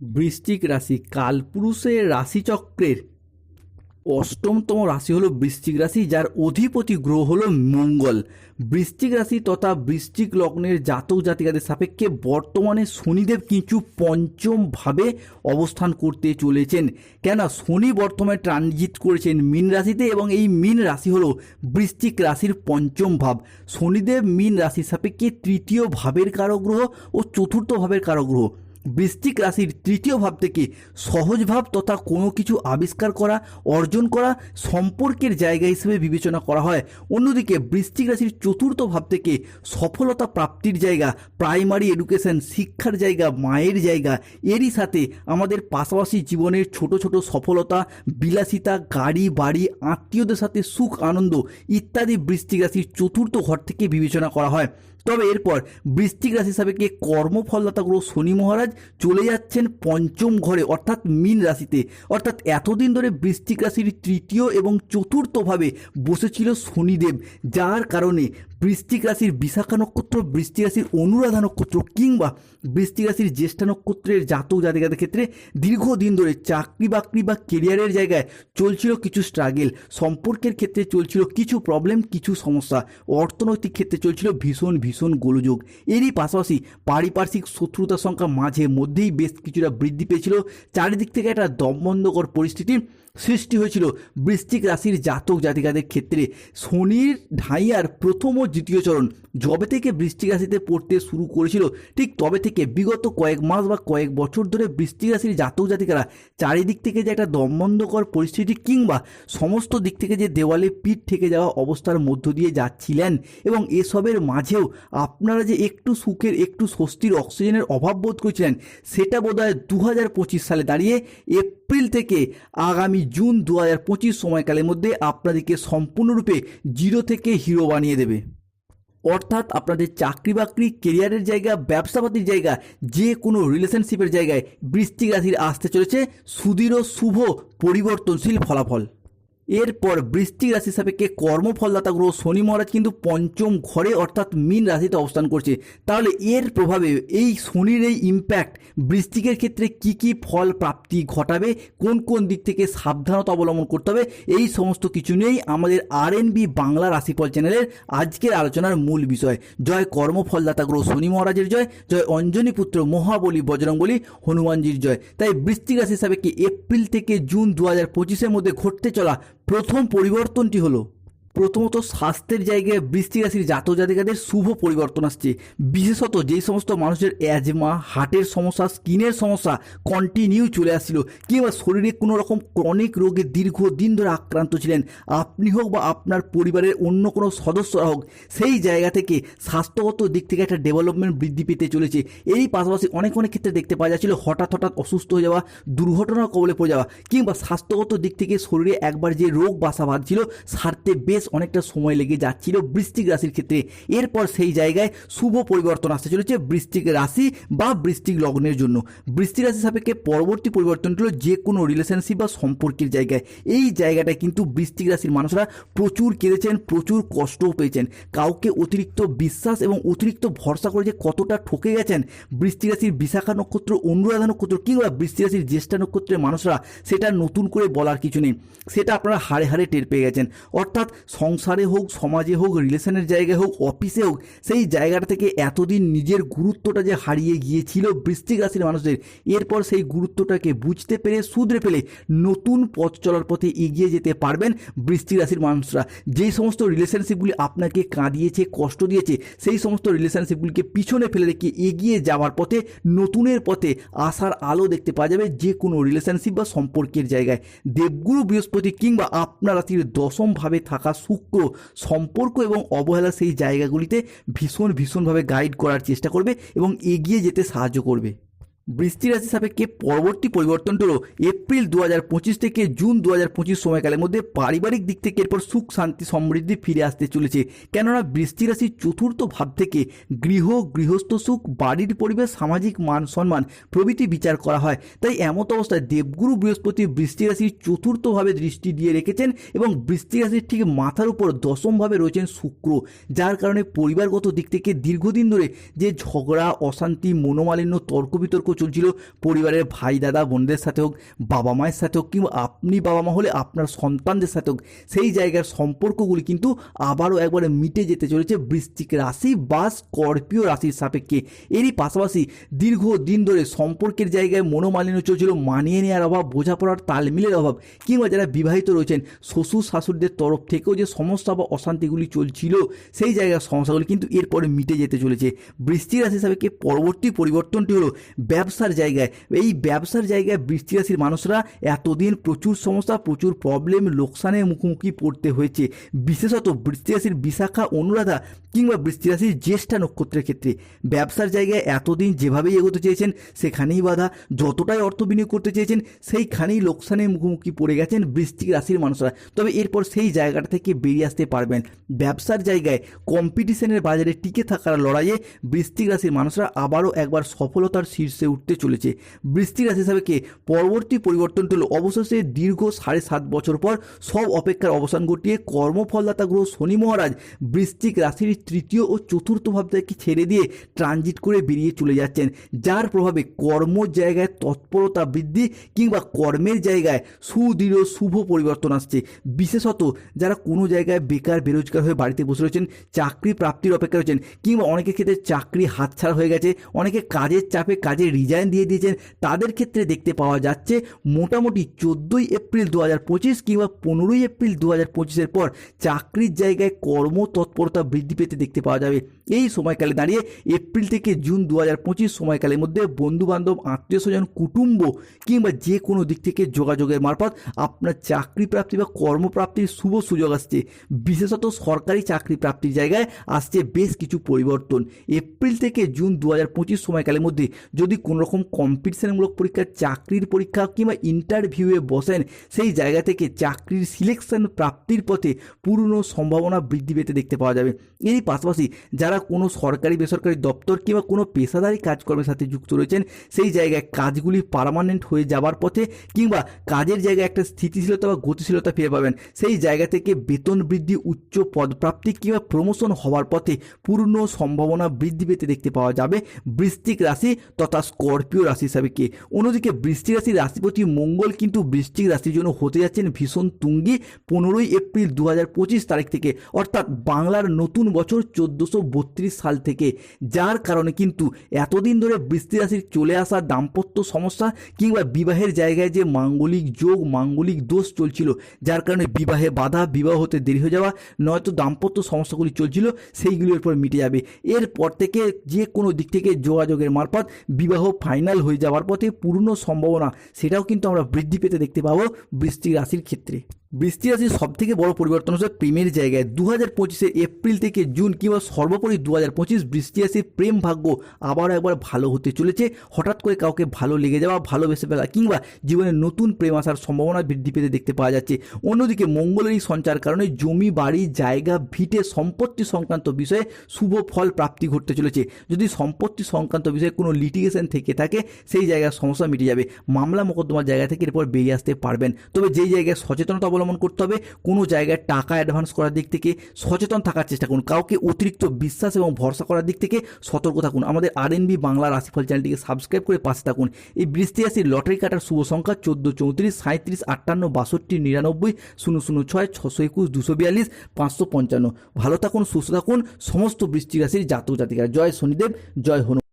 বৃশ্চিক রাশি কালপুরুষের রাশিচক্রের অষ্টমতম রাশি হলো বৃশ্চিক রাশি, যার অধিপতি গ্রহ হলো মঙ্গল। বৃশ্চিক রাশি তথা বৃশ্চিক লগ্নের জাতক জাতিকাদের সাপেক্ষে বর্তমানে শনিদেব কিছু পঞ্চমভাবে অবস্থান করতে চলেছেন। কেন শনি বর্তমানে ট্রানজিট করেছেন মীন রাশিতে এবং এই মীন রাশি হলো বৃশ্চিক রাশির পঞ্চম ভাব শনিদেব মীন রাশির সাপেক্ষে তৃতীয় ভাবের কারক গ্রহ ও চতুর্থ ভাবের কারক গ্রহ। বৃশ্চিক রাশির তৃতীয় ভাব থেকে সহজ ভাব তথা কোনো কিছু আবিষ্কার করা, অর্জন করা সম্পর্কের জায়গা হিসেবে বিবেচনা করা হয়। অন্যদিকে বৃশ্চিক রাশির চতুর্থ ভাব থেকে সফলতা প্রাপ্তির জায়গা প্রাইমারি এডুকেশন শিক্ষার জায়গা, মায়ের জায়গা, এরই সাথে আমাদের পাশাপাশি জীবনের ছোট ছোট সফলতা, বিলাসিতা, গাড়ি, বাড়ি, আত্মীয়দের সাথে সুখ, আনন্দ ইত্যাদি বৃশ্চিক রাশির চতুর্থ ঘর থেকে বিবেচনা করা হয়। তবে এরপর বৃশ্চিক রাশি সাপেক্ষে কর্মফলদাতা গ্রহ শনি মহারাজ চলে যাচ্ছেন পঞ্চম ঘরে, অর্থাৎ মীন রাশিতে। অর্থাৎ এতদিন ধরে বৃশ্চিক রাশির তৃতীয় এবং চতুর্থভাবে বসেছিল শনিদেব, যার কারণে বৃশ্চিক রাশির বিশাখা নক্ষত্র বৃশ্চিক রাশির অনুরাধা নক্ষত্র কিংবা বৃশ্চিক রাশির জ্যেষ্ঠা নক্ষত্রের জাতক জাতিকাদের ক্ষেত্রে দীর্ঘদিন ধরে চাকরি বাকরি বা কেরিয়ারের জায়গায় চলছিল কিছু স্ট্রাগেল সম্পর্কের ক্ষেত্রে চলছিল কিছু প্রবলেম কিছু সমস্যা। অর্থনৈতিক ক্ষেত্রে চলছিল ভীষণ ভীষণ গোলযোগ। এরই পাশাপাশি পারিপার্শ্বিক শত্রুতার সংখ্যা মাঝে মধ্যেই বেশ কিছুটা বৃদ্ধি পেয়েছিল। চারিদিক থেকে একটা দমবন্ধকর পরিস্থিতি। সৃষ্টি হয়েছিল বৃশ্চিক রাশির জাতক জাতিকাদের ক্ষেত্রে। শনির ঢাইয়ার প্রথম ও দ্বিতীয় চরণ যবে থেকে বৃশ্চিক রাশিতে পড়তে শুরু করেছিল, ঠিক তবে থেকে বিগত কয়েক মাস বা কয়েক বছর ধরে বৃশ্চিক রাশির জাতক জাতিকারা চারিদিক থেকে যে একটা দমবন্ধকর পরিস্থিতি কিংবা সমস্ত দিক থেকে যে দেওয়ালে পিঠ থেকে যাওয়া অবস্থার মধ্য দিয়ে যাচ্ছিলেন এবং এসবের মাঝেও আপনারা যে একটু সুখের, একটু স্বস্তির অক্সিজেনের অভাব বোধ করেছিলেন, সেটা বোধহয় দু হাজার পঁচিশ সালে দাঁড়িয়ে এপ্রিল থেকে আগামী জুন দু হাজার পঁচিশ সময়কালের মধ্যে আপনাদেরকে সম্পূর্ণরূপে জিরো থেকে হিরো বানিয়ে দেবে। অর্থাৎ আপনাদের চাকরি বাকরি কেরিয়ারের জায়গা, ব্যবসাপাতির জায়গা যে কোনো রিলেশনশিপের জায়গায় বৃষ্টি রাশির আসতে চলেছে সুদৃঢ়, শুভ, পরিবর্তনশীল ফলাফল। এরপর বৃশ্চিক রাশি সাপেক্ষে কর্মফলদাতা গ্রহ শনি মহারাজ কিন্তু পঞ্চম ঘরে অর্থাৎ মীন রাশিতে অবস্থান করছে। তাহলে এর প্রভাবে এই শনির এই ইম্প্যাক্ট বৃশ্চিকের ক্ষেত্রে কি কি ফল প্রাপ্তি ঘটাবে, কোন কোন দিক থেকে সাবধানতা অবলম্বন করতে হবে, এই সমস্ত কিছু নিয়েই আমাদের আর বাংলা রাশিফল চ্যানেলের আজকের আলোচনার মূল বিষয়। জয় কর্মফলদাতা গ্রহ শনি মহারাজের জয় জয় অঞ্জনী পুত্র মহাবলী বজরংবলী হনুমানজির জয়। তাই বৃশ্চিক রাশি সাপেক্ষে এপ্রিল থেকে জুন দু হাজার পঁচিশের মধ্যে ঘটতে চলা প্রথম পরিবর্তনটি হলো প্রথমত স্বাস্থ্যের জায়গায় বৃষ্টি রাশির জাতক জাতিকাদের শুভ পরিবর্তন আসছে। বিশেষত যেই সমস্ত মানুষের অ্যাজমা হার্টের সমস্যা স্কিনের সমস্যা কন্টিনিউ চলে আসছিল। কিংবা শরীরে কোনো রকম ক্রনিক রোগে দীর্ঘদিন ধরে আক্রান্ত ছিলেন। আপনি হোক বা আপনার পরিবারের অন্য কোনো সদস্যরা হোক, সেই জায়গা থেকে স্বাস্থ্যগত দিক থেকে একটা ডেভেলপমেন্ট বৃদ্ধি পেতে চলেছে। এই পাশাপাশি অনেক অনেক ক্ষেত্রে দেখতে পাওয়া যাচ্ছিল হঠাৎ হঠাৎ অসুস্থ হয়ে যাওয়া, দুর্ঘটনার কবলে পড়ে যাওয়া, কিংবা স্বাস্থ্যগত দিক থেকে শরীরে একবার যে রোগ বাসা বাঁধছিল, সারতে বেশ অনেকটা সময় লেগে যাচ্ছিল বৃশ্চিক রাশির ক্ষেত্রে। এরপর সেই জায়গায় শুভ পরিবর্তন আসতে চলেছে বৃশ্চিক রাশি বা বৃষ্টিক লগ্নের জন্য। বৃশ্চিক রাশি সাপেক্ষে পরবর্তী পরিবর্তন হলো যে কোনো রিলেশনশিপ বা সম্পর্কের জায়গায়। এই জায়গাটায় কিন্তু বৃশ্চিক রাশির মানুষরা প্রচুর কেঁদেছেন, প্রচুর কষ্টও পেয়েছেন। কাউকে অতিরিক্ত বিশ্বাস এবং অতিরিক্ত ভরসা করে যে কতটা ঠকে গেছেন বৃশ্চিক রাশির বিশাখা নক্ষত্র, অনুরাধা নক্ষত্র কিংবা বৃশ্চিক রাশির জ্যেষ্ঠা নক্ষত্রের মানুষরা, সেটা নতুন করে বলার কিছু নেই। সেটা আপনারা হারে হারে টের পেয়ে গেছেন। অর্থাৎ সংসারে হোক, সমাজে হোক রিলেশনের জায়গায় হোক অফিসে হোক, সেই জায়গাটা থেকে এতদিন নিজের গুরুত্বটা যে হারিয়ে গিয়েছিল বৃশ্চিক রাশির মানুষদের, এরপর সেই গুরুত্বটাকে বুঝতে পেরে শুধরে ফেলে নতুন পথ চলার পথে এগিয়ে যেতে পারবেন বৃশ্চিক রাশির মানুষরা। যেই সমস্ত রিলেশনশিপগুলি আপনাকে কাঁদিয়েছে, কষ্ট দিয়েছে, সেই সমস্ত রিলেশনশিপগুলিকে পিছনে ফেলে রেখে এগিয়ে যাওয়ার পথে, নতুনের পথে আসার আলো দেখতে পাওয়া যাবে যে কোনো রিলেশনশিপ বা সম্পর্কের জায়গায়। দেবগুরু বৃহস্পতি কিংবা আপনার রাশির দশমভাবে থাকা শুক্র সম্পর্ক এবং অবহেলা সেই জায়গাগুলিতে ভীষণ ভীষণভাবে গাইড করার চেষ্টা করবে এবং এগিয়ে যেতে সাহায্য করবে। বৃষ্টি রাশি সাপেক্ষে পরবর্তী পরিবর্তনটা হলো এপ্রিল দু হাজার পঁচিশ থেকে জুন দু হাজার পঁচিশ সময়কালের মধ্যে পারিবারিক দিক থেকে এরপর সুখ, শান্তি, সমৃদ্ধি ফিরে আসতে চলেছে। কেননা বৃষ্টি রাশির চতুর্থ ভাব থেকে গৃহ, গৃহস্থ সুখ, বাড়ির পরিবেশ, সামাজিক মান সম্মান প্রভৃতি বিচার করা হয়। তাই এমত অবস্থায় দেবগুরু বৃহস্পতি বৃষ্টি রাশির চতুর্থভাবে দৃষ্টি দিয়ে রেখেছেন এবং বৃষ্টি রাশির ঠিক মাথার উপর দশমভাবে রয়েছেন শুক্র, যার কারণে পরিবারগত দিক থেকে দীর্ঘদিন ধরে যে ঝগড়া, অশান্তি, মনোমালিন্য, তর্ক বিতর্ক চলছিল। পরিবারের ভাই, দাদা, বোনদের সাথে হোক, বাবা মায়ের সাথে হোক কিংবা আপনি বাবা মা হলে আপনার সন্তানদের সাথে হোক, সেই জায়গার সম্পর্কগুলি কিন্তু আবারও একবারে মিটে যেতে চলেছে বৃশ্চিক রাশি বা স্করপিও রাশির সাপেক্ষে। এরই পাশাপাশি দীর্ঘ দিন ধরে সম্পর্কের জায়গায় মনোমালিন্য চলছিল, মানিয়ে নেওয়ার অভাব, বোঝাপড়ার তালমিলের অভাব কিংবা যারা বিবাহিত রয়েছেন, শ্বশুর শাশুড়িদের তরফ থেকেও যে সমস্যা বা অশান্তিগুলি চলছিল, সেই জায়গার সমস্যাগুলি কিন্তু এরপরে মিটে যেতে চলেছে। বৃষ্টি রাশি সাপেক্ষে পরবর্তী পরিবর্তনটি হলো ব্যবসার জায়গায়। এই ব্যবসার জায়গায় বৃষ্টি রাশির মানুষরা এতদিন প্রচুর সমস্যা, প্রচুর প্রবলেম লোকসানের মুখোমুখি পড়তে হয়েছে। বিশেষত বৃষ্টি রাশির বিশাখা, অনুরাধা কিংবা বৃষ্টি রাশির জ্যেষ্ঠা নক্ষত্রের ক্ষেত্রে। ব্যবসার জায়গায় এতদিন যেভাবেই এগোতে চেয়েছেন, সেখানেই বাধা। যতটাই অর্থ বিনিয়োগ করতে চেয়েছেন, সেইখানেই লোকসানের মুখোমুখি পড়ে গেছেন বৃষ্টিক রাশির মানুষরা। তবে এরপর সেই জায়গাটা থেকে বেরিয়ে আসতে পারবেন। ব্যবসার জায়গায় কম্পিটিশনের বাজারে টিকে থাকার লড়াইয়ে বৃষ্টিক রাশির মানুষরা আবারও একবার সফলতার শীর্ষে উঠতে চলেছে। বৃষ্টি রাশি হিসাবেকে পরবর্তী পরিবর্তনটি হলো, অবশেষে দীর্ঘ সাড়ে সাত বছর পর সব অপেক্ষার অবসান ঘটিয়ে কর্মফলদাতা গ্রহ শনি মহারাজ বৃশ্চিক রাশির তৃতীয় ও চতুর্থ ভাব থেকে ছেড়ে দিয়ে ট্রানজিট করে বেরিয়ে চলে যাচ্ছেন। যার প্রভাবে কর্ম জায়গায় তৎপরতা বৃদ্ধি কিংবা কর্মের জায়গায় সুদৃঢ় শুভ পরিবর্তন আসছে। বিশেষত যারা কোনো জায়গায় বেকার, বেরোজগার হয়ে বাড়িতে বসে রয়েছেন, চাকরি প্রাপ্তির অপেক্ষা রয়েছেন কিংবা অনেকের ক্ষেত্রে চাকরি হাতছাড়া হয়ে গেছে, অনেকে কাজের চাপে কাজে রিজাইন দিয়ে দিয়েছেন। তাদের ক্ষেত্রে দেখতে পাওয়া যাচ্ছে, মোটামুটি চোদ্দোই এপ্রিল দু হাজার পঁচিশ কিংবা পনেরোই এপ্রিল দু হাজার পঁচিশের পর চাকরির জায়গায় কর্মতৎপরতা বৃদ্ধি পেতে দেখতে পাওয়া যাবে। এই সময়কালে দাঁড়িয়ে এপ্রিল থেকে জুন দু হাজার পঁচিশ সময়কালের মধ্যে বন্ধুবান্ধব আত্মীয় স্বজন কুটুম্ব কিংবা যে কোনো দিক থেকে যোগাযোগের মারফত আপনার চাকরি প্রাপ্তি বা কর্মপ্রাপ্তির শুভ সুযোগ আসছে। বিশেষত সরকারি চাকরি প্রাপ্তির জায়গায় আসছে বেশ কিছু পরিবর্তন। এপ্রিল থেকে জুন দু হাজার পঁচিশ সময়কালের মধ্যে যদি কোনো রকম কম্পিটিশনমূলক পরীক্ষার চাকরির পরীক্ষা কিংবা ইন্টারভিউয়ে বসেন, সেই জায়গা থেকে চাকরির সিলেকশন প্রাপ্তির পথে পূর্ণ সম্ভাবনা বৃদ্ধি পেতে দেখতে পাওয়া যাবে। এরই পাশাপাশি যারা কোনো সরকারি, বেসরকারি দপ্তর কিংবা কোনো পেশাদারি কাজকর্মের সাথে যুক্ত রয়েছেন, সেই জায়গায় কাজগুলি পার্মানেন্ট হয়ে যাবার পথে কিংবা কাজের জায়গায় একটা স্থিতিশীলতা বা গতিশীলতা ফিরে পাবেন। সেই জায়গা থেকে বেতন বৃদ্ধি, উচ্চ পদপ্রাপ্তি কিংবা প্রমোশন হওয়ার পথে পূর্ণ সম্ভাবনা বৃদ্ধি পেতে দেখতে পাওয়া যাবে। বৃশ্চিক রাশি তথা স্করপিও রাশি হিসাবে কে? অন্যদিকে বৃষ্টিক রাশির রাশিপতি মঙ্গল কিন্তু বৃশ্চিক রাশির জন্য হতে যাচ্ছেন ভীষণ তুঙ্গি পনেরোই এপ্রিল দু হাজার পঁচিশ তারিখ থেকে, অর্থাৎ বাংলার নতুন বছর চোদ্দোশো সাল থেকে। যার কারণে কিন্তু এতদিন ধরে বৃষ্টি রাশির চলে আসা দাম্পত্য সমস্যা কিংবা বিবাহের জায়গায় যে মাঙ্গলিক যোগ, মাঙ্গলিক দোষ চলছিল, যার কারণে বিবাহে বাধা, বিবাহ হতে দেরি হয়ে যাওয়া, নয়তো দাম্পত্য সমস্যাগুলি চলছিল, সেইগুলির উপর মিটে যাবে। এরপর থেকে যে কোনো দিক থেকে যোগাযোগের মারফত বিবাহ ফাইনাল হয়ে যাওয়ার পথে পূর্ণ সম্ভাবনা, সেটাও কিন্তু আমরা বৃদ্ধি পেতে দেখতে পাবো বৃষ্টি রাশির ক্ষেত্রে। বৃষ্টি রাশির সব থেকে বড় পরিবর্তন হচ্ছে প্রেমের জায়গায়। দু হাজার পঁচিশে এপ্রিল থেকে জুন কিংবা সর্বোপরি দু হাজার পঁচিশ বৃষ্টি রাশির প্রেম ভাগ্য আবার একবার ভালো হতে চলেছে। হঠাৎ করে কাউকে ভালো লেগে যাওয়া, ভালোবেসে ফেলা কিংবা জীবনে নতুন প্রেম আসার সম্ভাবনা বৃদ্ধি পেতে দেখতে পাওয়া যাচ্ছে। অন্যদিকে মঙ্গলের এই সঞ্চার কারণে জমি, বাড়ি, জায়গা, ভিটে সম্পত্তি সংক্রান্ত বিষয়ে শুভ ফল প্রাপ্তি ঘটতে চলেছে। যদি সম্পত্তি সংক্রান্ত বিষয়ে কোনো লিটিগেশন থেকে থাকে, সেই জায়গার সমস্যা মিটে যাবে। মামলা মোকদ্দমার জায়গা থেকে এরপর বেরিয়ে আসতে পারবেন। তবে যেই জায়গায় সচেতনতা অবলম্বন করতে হবে। কোনো জায়গায় টাকা অ্যাডভান্স করার দিক থেকে সচেতন থাকার চেষ্টা করুন। কাউকে অতিরিক্ত বিশ্বাস এবং ভরসা করার দিক থেকে সতর্ক থাকুন। আমাদের আর এন বি বাংলা রাশিফল চ্যানেলটিকে সাবস্ক্রাইব করে পাশে থাকুন। এই বৃষ্টি রাশির লটারি কাটার শুভ সংখ্যা চোদ্দ চৌত্রিশ সাঁত্রিশ আটান্ন, বাষট্টি, নিরানব্বই, শূন্য শূন্য, ছয়, ছশো একুশ, দুশো বিয়াল্লিশ, পাঁচশো পঞ্চান্ন। ভালো থাকুন, সুস্থ থাকুন। সমস্ত বৃষ্টি রাশির জাতক জাতিকারা জয় শনিদেব, জয় হনু